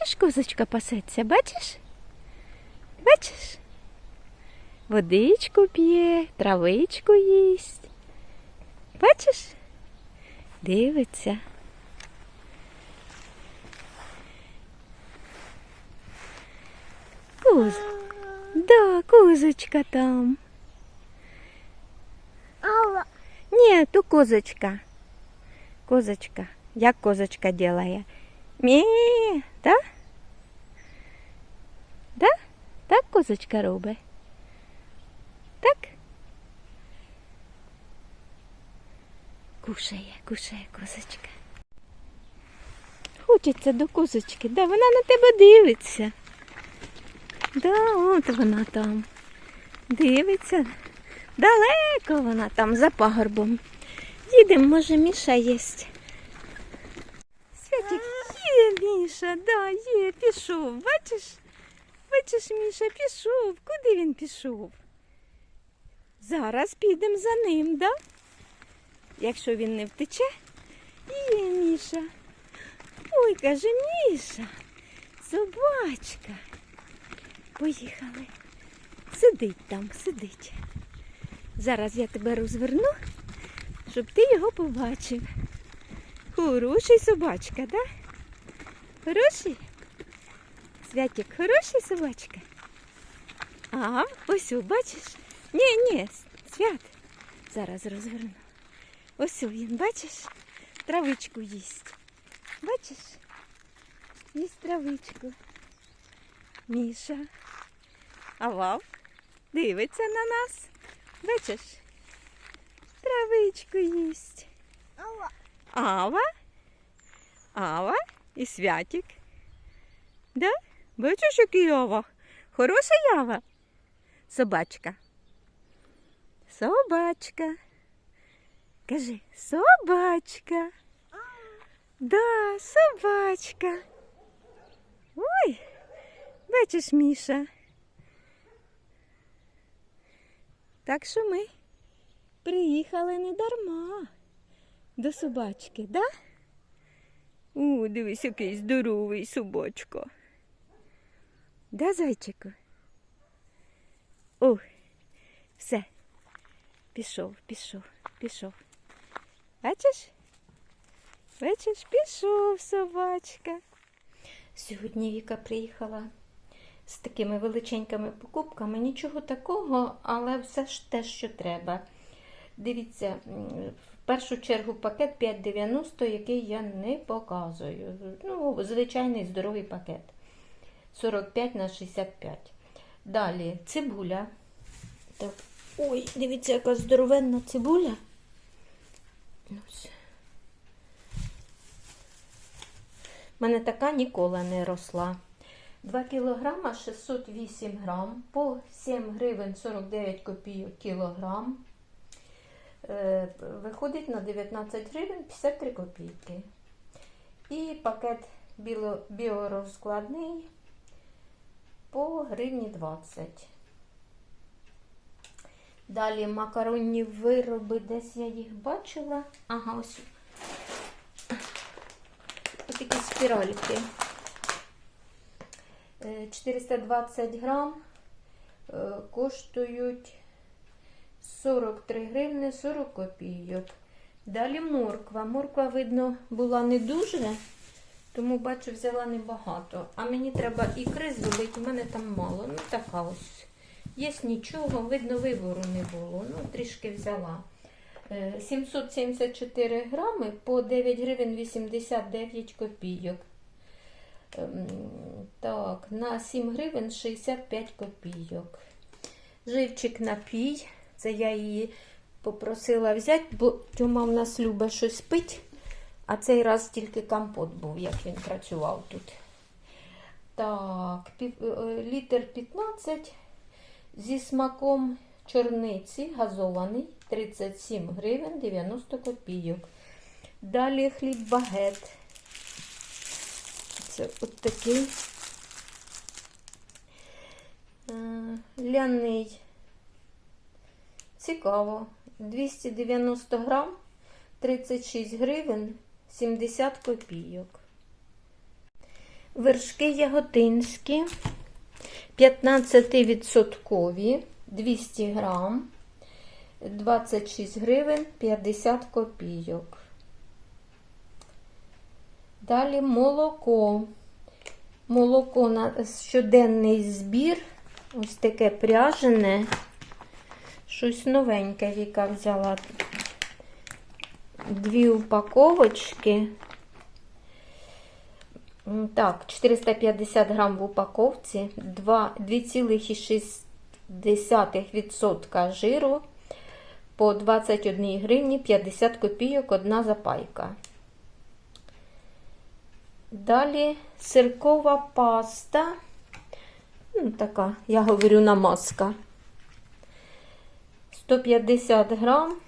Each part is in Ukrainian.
Бачиш, козочка пасеться, бачиш? Бачиш? Водичку п'є, травичку їсть. Бачиш? Дивиться. Куз. Да, козочка там. Алла. Ні, то козочка. Козочка. Як козочка делає? Мі, да? Да? Так козочка робить? Так? Кушає, кушає козочка. Хочеться до козочки, да, вона на тебе дивиться. Да, от вона там. Дивиться. Далеко вона там за пагорбом. Їдемо, може, Міша єсть. Міша, да, є, пішов. Бачиш? Бачиш, Міша, пішов. Куди він пішов? Зараз підемо за ним, да? Якщо він не втече, є Міша. Ой, каже, Міша, собачка. Поїхали. Сидить там, сидить. Зараз я тебе розверну, щоб ти його побачив. Хороший собачка, да? Хороший? Святик, хороший собачка? А, ось, о, бачиш? Ні, ні, свят. Зараз розверну. Ось о, він, бачиш? Травичку їсть. Бачиш? Їсть травичку. Міша. А вав? Дивиться на нас. Бачиш? Травичку їсть. Алла. Ава. Ава І святик. Да? Бачиш, який Ава? Хороша Ява. Собачка. Собачка. Кажи, собачка. Да, собачка. Ой, бачиш, Міша. Так що ми приїхали не дарма до собачки, да? О, дивись, який здоровий собачка. Да, зайчику? О, все. Пішов, пішов, пішов. Бачиш? Бачиш, пішов собачка. Сьогодні Віка приїхала з такими величенькими покупками. Нічого такого, але все ж те, що треба. Дивіться, першу чергу пакет 5,90, який я не показую. Ну, звичайний здоровий пакет. 45 на 65. Далі цибуля. Так. Ой, дивіться, яка здоровенна цибуля. У мене така ніколи не росла. 2 кілограма 608 грам, по 7 гривень 49 копійок кілограм. Е, Виходить на 19 гривень 53 копійки. І пакет біорозкладний по гривні 20. Далі макаронні вироби, десь я їх бачила. Ага, ось. Ось такі спіральки. Е, 420 грам е, коштують 43 гривни 40 копійок. Далі морква. Морква, видно, була не дуже, тому бачу, взяла небагато. А мені треба ікри зробити, у мене там мало. Ну, така ось. Є нічого, видно, вибору не було. Ну, трішки взяла. Е, 774 грами по 9 гривень 89 копійок. Ем, Так, на 7 гривень 65 копійок. Живчик напій. Це я її попросила взяти, бо Тьома в нас любить щось пить, а цей раз тільки компот був, як він працював тут. Так, пів, е, літр 15 зі смаком чорниці газований 37 гривень 90 копійок. Далі хліб багет. Це от такий е, ляний. Цікаво. 290 грам, 36 гривень, 70 копійок. Вершки яготинські, 15% 200 грам, 26 гривень 50 копійок. Далі молоко. Молоко на щоденний збір. Ось таке пряжене. Щось новеньке Віка взяла. Дві упаковочки. Так, 450 грам в упаковці, 2,6% жиру по 21 гривні 50 копійок одна запайка. Далі сиркова паста. Ну, така, я говорю, намазка. 150 грам.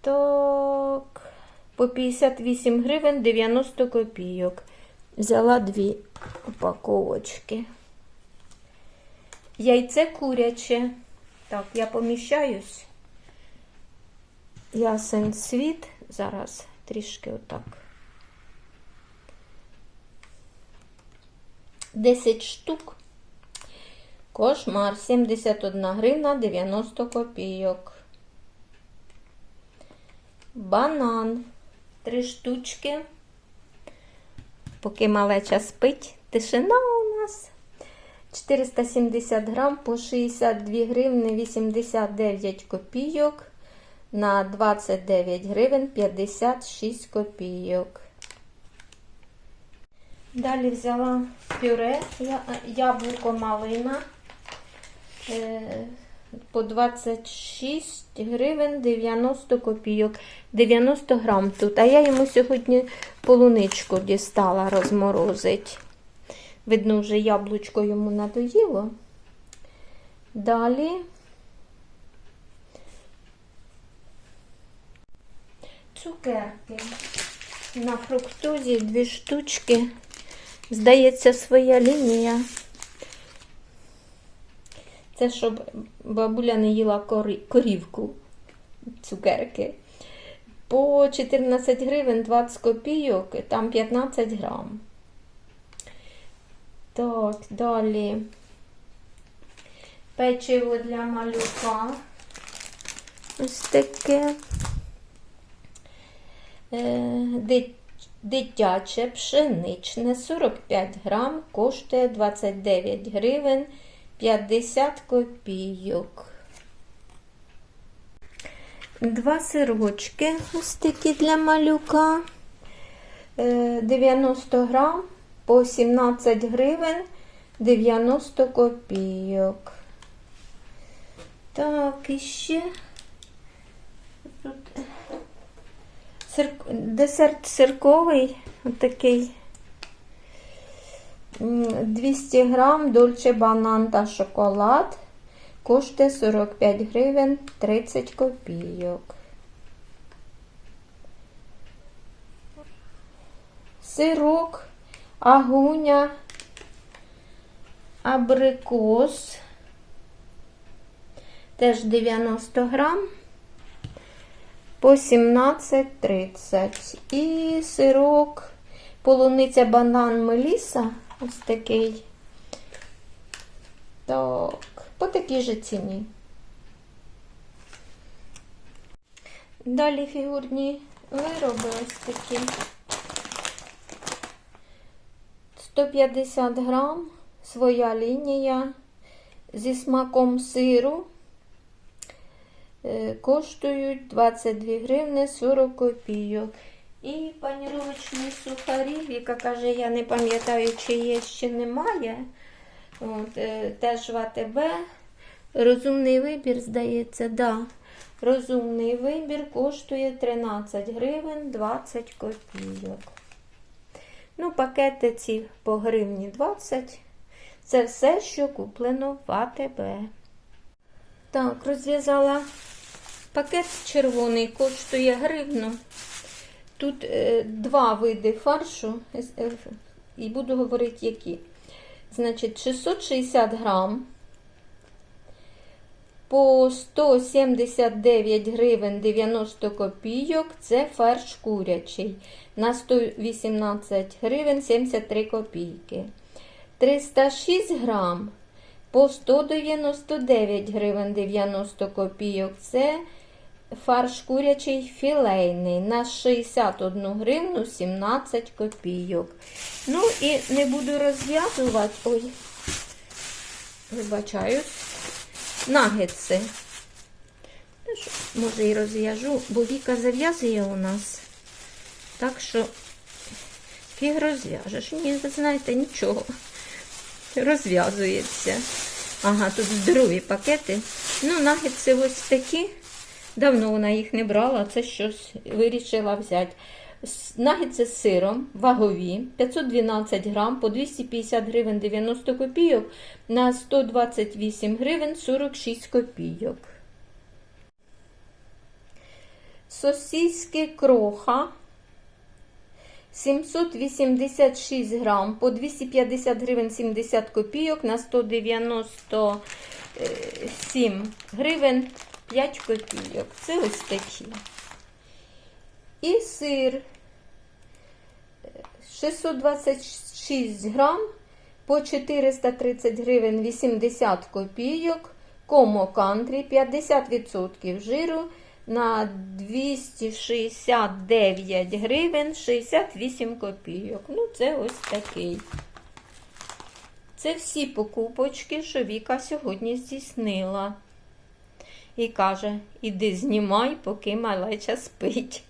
Так, по 58 гривень 90 копійок. Взяла дві упаковочки. Яйце куряче. Так, я поміщаюсь. Ясен світ. Зараз трішки отак. 10 штук. Кошмар 71 гривна 90 копійок. Банан. Три штучки. Поки малеча спить, тишина у нас. 470 грам по 62 гривни 89 копійок на 29 гривень 56 копійок. Далі взяла пюре яблуко малина по 26 гривень 90 копійок. 90 грам тут. А я йому сьогодні полуничку дістала розморозить. Видно, вже яблучко йому надоїло. Далі цукерки. На фруктозі дві штучки. Здається, своя лінія. Це щоб бабуля не їла корівку цукерки. По 14 гривень 20 копійок, там 15 грам. Так, далі. Печиво для малюка. Ось таке. Е, Дитяче пшеничне 45 грам коштує 29 гривень 50 копійок. Два сирочки ось для малюка. Е, 90 грам по 17 гривень 90 копійок. Так, і ще тут Сир... Десерт сирковий, такий 200 грам дольче банан та шоколад. Коштує 45 гривень 30 копійок. Сирок, агуня, абрикос. Теж 90 грам по 17,30. І сирок, полуниця банан меліса. Ось такий. Так, по такій же ціні. Далі фігурні вироби ось такі. 150 грам, своя лінія зі смаком сиру. Е, коштують 22 гривни 40 копійок. І паніровочні сухарі, яка каже, я не пам'ятаю, чи є, чи немає. От, е, теж в АТБ. Розумний вибір, здається, да. Розумний вибір коштує 13 гривень 20 копійок. Ну, пакети ці по гривні 20. Це все, що куплено в АТБ. Так, розв'язала пакет червоний, коштує гривну. Тут е, два види фаршу, е, е, і буду говорити, які. Значить, 660 грам. по 179 гривень 90 копійок це фарш курячий. На 118 гривень 73 копійки. 306 грам по 199 гривень 90 копійок. Це фарш курячий філейний на 61 гривну 17 копійок. Ну і не буду розв'язувати. Ой, вибачаюсь. Нагетси. Ну, Може і розв'яжу, бо Віка зав'язує у нас. Так що фіг розв'яжеш. Ні, знаєте, нічого. Розв'язується. Ага, тут здорові пакети. Ну, нагетси ось такі. Давно вона їх не брала, це щось вирішила взяти. Нагетси з сиром, вагові, 512 грам по 250 гривень 90 копійок на 128 гривень 46 копійок. Сосиски кроха 786 грам по 250 гривень 70 копійок на 197 гривень 5 копійок. Це ось такі. І сир е, 626 грам по 430 гривень 80 копійок. Комо кантрі 50% жиру на 269 гривень 68 копійок. Ну, це ось такий. Це всі покупочки, що Віка сьогодні здійснила. І каже: іди знімай, поки малеча спить.